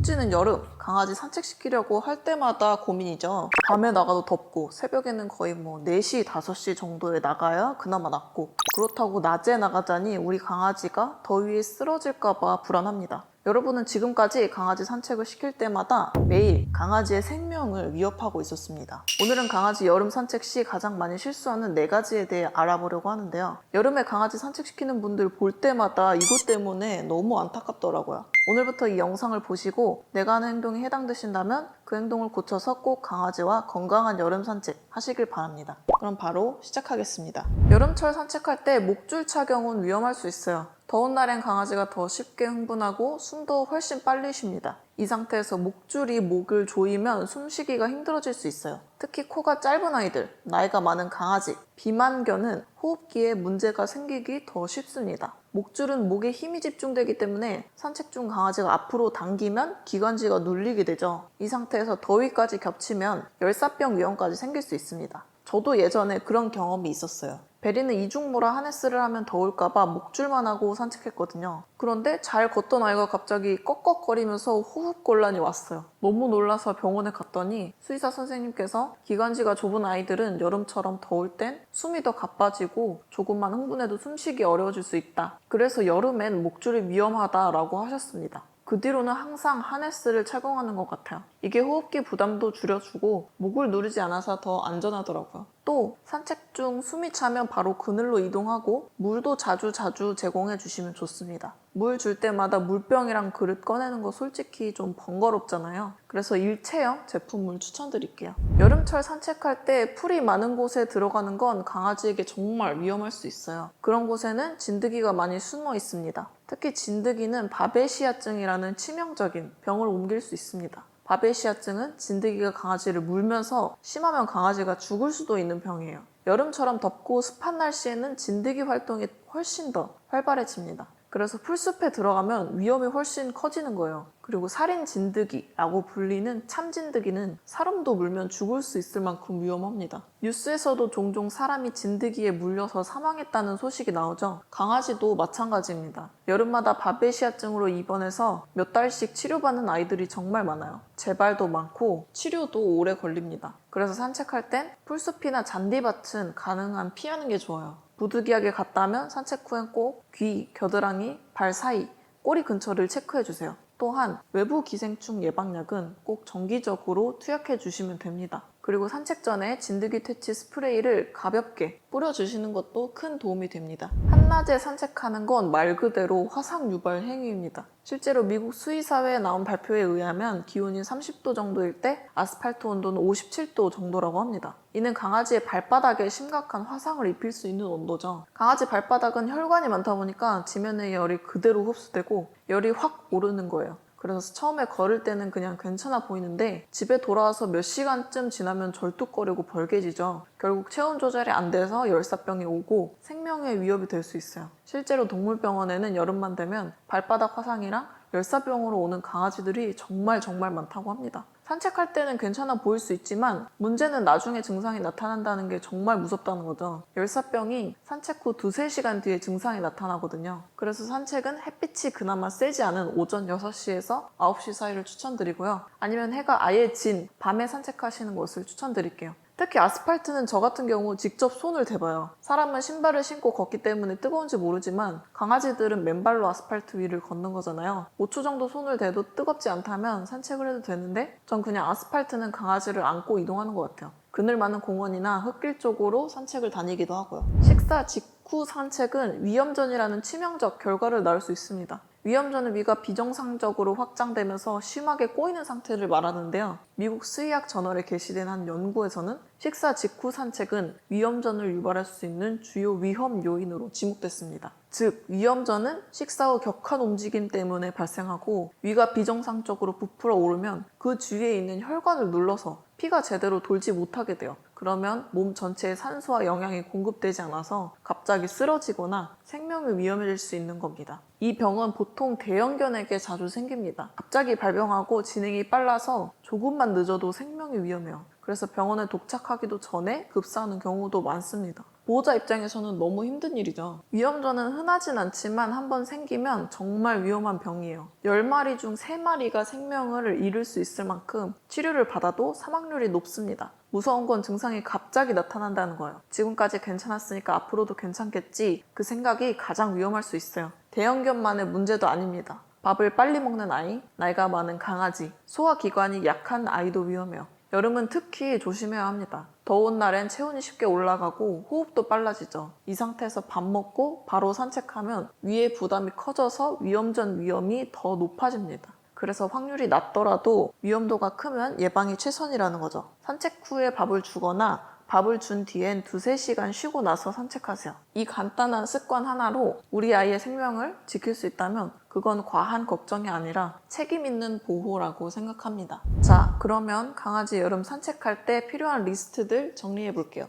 푹지는 여름, 강아지 산책시키려고 할 때마다 고민이죠. 밤에 나가도 덥고, 새벽에는 거의 뭐 4시, 5시 정도에 나가야 그나마 낫고, 그렇다고 낮에 나가자니 우리 강아지가 더위에 쓰러질까 봐 불안합니다. 여러분은 지금까지 강아지 산책을 시킬 때마다 매일 강아지의 생명을 위협하고 있었습니다. 오늘은 강아지 여름 산책 시 가장 많이 실수하는 네 가지에 대해 알아보려고 하는데요. 여름에 강아지 산책시키는 분들 볼 때마다 이것 때문에 너무 안타깝더라고요. 오늘부터 이 영상을 보시고 내가 하는 행동이 해당되신다면 그 행동을 고쳐서 꼭 강아지와 건강한 여름 산책 하시길 바랍니다. 그럼 바로 시작하겠습니다. 여름철 산책할 때 목줄 착용은 위험할 수 있어요. 더운 날엔 강아지가 더 쉽게 흥분하고 숨도 훨씬 빨리 쉽니다. 이 상태에서 목줄이 목을 조이면 숨쉬기가 힘들어질 수 있어요. 특히 코가 짧은 아이들, 나이가 많은 강아지, 비만견은 호흡기에 문제가 생기기 더 쉽습니다. 목줄은 목에 힘이 집중되기 때문에 산책 중 강아지가 앞으로 당기면 기관지가 눌리게 되죠. 이 상태에서 더위까지 겹치면 열사병 위험까지 생길 수 있습니다. 저도 예전에 그런 경험이 있었어요. 베리는 이중모라 하네스를 하면 더울까봐 목줄만 하고 산책했거든요. 그런데 잘 걷던 아이가 갑자기 꺽꺽거리면서 호흡곤란이 왔어요. 너무 놀라서 병원에 갔더니 수의사 선생님께서 기관지가 좁은 아이들은 여름처럼 더울 땐 숨이 더 가빠지고 조금만 흥분해도 숨쉬기 어려워질 수 있다. 그래서 여름엔 목줄이 위험하다라고 하셨습니다. 그 뒤로는 항상 하네스를 착용하는 것 같아요. 이게 호흡기 부담도 줄여주고 목을 누르지 않아서 더 안전하더라고요. 또 산책 중 숨이 차면 바로 그늘로 이동하고 물도 자주 자주 제공해 주시면 좋습니다. 물 줄 때마다 물병이랑 그릇 꺼내는 거 솔직히 좀 번거롭잖아요. 그래서 일체형 제품을 추천드릴게요. 여름철 산책할 때 풀이 많은 곳에 들어가는 건 강아지에게 정말 위험할 수 있어요. 그런 곳에는 진드기가 많이 숨어 있습니다. 특히 진드기는 바베시아증이라는 치명적인 병을 옮길 수 있습니다. 바베시아증은 진드기가 강아지를 물면서 심하면 강아지가 죽을 수도 있는 병이에요. 여름처럼 덥고 습한 날씨에는 진드기 활동이 훨씬 더 활발해집니다. 그래서 풀숲에 들어가면 위험이 훨씬 커지는 거예요. 그리고 살인 진드기라고 불리는 참진드기는 사람도 물면 죽을 수 있을 만큼 위험합니다. 뉴스에서도 종종 사람이 진드기에 물려서 사망했다는 소식이 나오죠. 강아지도 마찬가지입니다. 여름마다 바베시아증으로 입원해서 몇 달씩 치료받는 아이들이 정말 많아요. 재발도 많고 치료도 오래 걸립니다. 그래서 산책할 땐 풀숲이나 잔디밭은 가능한 피하는 게 좋아요. 부득이하게 갔다면 산책 후엔 꼭 귀, 겨드랑이, 발 사이, 꼬리 근처를 체크해 주세요. 또한 외부 기생충 예방약은 꼭 정기적으로 투약해 주시면 됩니다. 그리고 산책 전에 진드기 퇴치 스프레이를 가볍게 뿌려주시는 것도 큰 도움이 됩니다. 한낮에 산책하는 건 말 그대로 화상 유발 행위입니다. 실제로 미국 수의사회에 나온 발표에 의하면 기온이 30도 정도일 때 아스팔트 온도는 57도 정도라고 합니다. 이는 강아지의 발바닥에 심각한 화상을 입힐 수 있는 온도죠. 강아지 발바닥은 혈관이 많다 보니까 지면의 열이 그대로 흡수되고 열이 확 오르는 거예요. 그래서 처음에 걸을 때는 그냥 괜찮아 보이는데 집에 돌아와서 몇 시간쯤 지나면 절뚝거리고 벌개지죠. 결국 체온 조절이 안 돼서 열사병이 오고 생명의 위협이 될 수 있어요. 실제로 동물병원에는 여름만 되면 발바닥 화상이랑 열사병으로 오는 강아지들이 정말 정말 많다고 합니다. 산책할 때는 괜찮아 보일 수 있지만 문제는 나중에 증상이 나타난다는 게 정말 무섭다는 거죠. 열사병이 산책 후 두세 시간 뒤에 증상이 나타나거든요. 그래서 산책은 햇빛이 그나마 세지 않은 오전 6시에서 9시 사이를 추천드리고요. 아니면 해가 아예 진 밤에 산책하시는 것을 추천드릴게요. 특히 아스팔트는 저 같은 경우 직접 손을 대봐요. 사람은 신발을 신고 걷기 때문에 뜨거운지 모르지만 강아지들은 맨발로 아스팔트 위를 걷는 거잖아요. 5초 정도 손을 대도 뜨겁지 않다면 산책을 해도 되는데 전 그냥 아스팔트는 강아지를 안고 이동하는 것 같아요. 그늘 많은 공원이나 흙길 쪽으로 산책을 다니기도 하고요. 식사 직후 산책은 위염전이라는 치명적 결과를 낳을 수 있습니다. 위염전은 위가 비정상적으로 확장되면서 심하게 꼬이는 상태를 말하는데요. 미국 수의학 저널에 게시된 한 연구에서는 식사 직후 산책은 위염전을 유발할 수 있는 주요 위험 요인으로 지목됐습니다. 즉, 위염전은 식사 후 격한 움직임 때문에 발생하고 위가 비정상적으로 부풀어 오르면 그 주위에 있는 혈관을 눌러서 피가 제대로 돌지 못하게 돼요. 그러면 몸 전체에 산소와 영양이 공급되지 않아서 갑자기 쓰러지거나 생명이 위험해질 수 있는 겁니다. 이 병은 보통 대형견에게 자주 생깁니다. 갑자기 발병하고 진행이 빨라서 조금만 늦어도 생명이 위험해요. 그래서 병원에 도착하기도 전에 급사하는 경우도 많습니다. 보호자 입장에서는 너무 힘든 일이죠. 위험전은 흔하진 않지만 한번 생기면 정말 위험한 병이에요. 10마리 중 3마리가 생명을 잃을 수 있을 만큼 치료를 받아도 사망률이 높습니다. 무서운 건 증상이 갑자기 나타난다는 거예요. 지금까지 괜찮았으니까 앞으로도 괜찮겠지. 그 생각이 가장 위험할 수 있어요. 대형견만의 문제도 아닙니다. 밥을 빨리 먹는 아이, 나이가 많은 강아지, 소화기관이 약한 아이도 위험해요. 여름은 특히 조심해야 합니다. 더운 날엔 체온이 쉽게 올라가고 호흡도 빨라지죠. 이 상태에서 밥 먹고 바로 산책하면 위에 부담이 커져서 위험 전 위험이 더 높아집니다. 그래서 확률이 낮더라도 위험도가 크면 예방이 최선이라는 거죠. 산책 후에 밥을 주거나 밥을 준 뒤엔 두세 시간 쉬고 나서 산책하세요. 이 간단한 습관 하나로 우리 아이의 생명을 지킬 수 있다면 그건 과한 걱정이 아니라 책임 있는 보호라고 생각합니다. 자, 그러면 강아지 여름 산책할 때 필요한 리스트들 정리해 볼게요.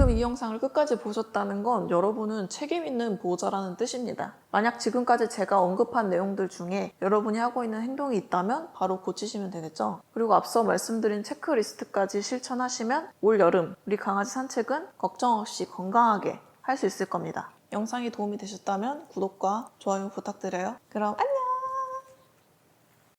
지금 이 영상을 끝까지 보셨다는 건 여러분은 책임 있는 보호자라는 뜻입니다. 만약 지금까지 제가 언급한 내용들 중에 여러분이 하고 있는 행동이 있다면 바로 고치시면 되겠죠. 그리고 앞서 말씀드린 체크리스트까지 실천하시면 올 여름 우리 강아지 산책은 걱정 없이 건강하게 할 수 있을 겁니다. 영상이 도움이 되셨다면 구독과 좋아요 부탁드려요. 그럼 안녕!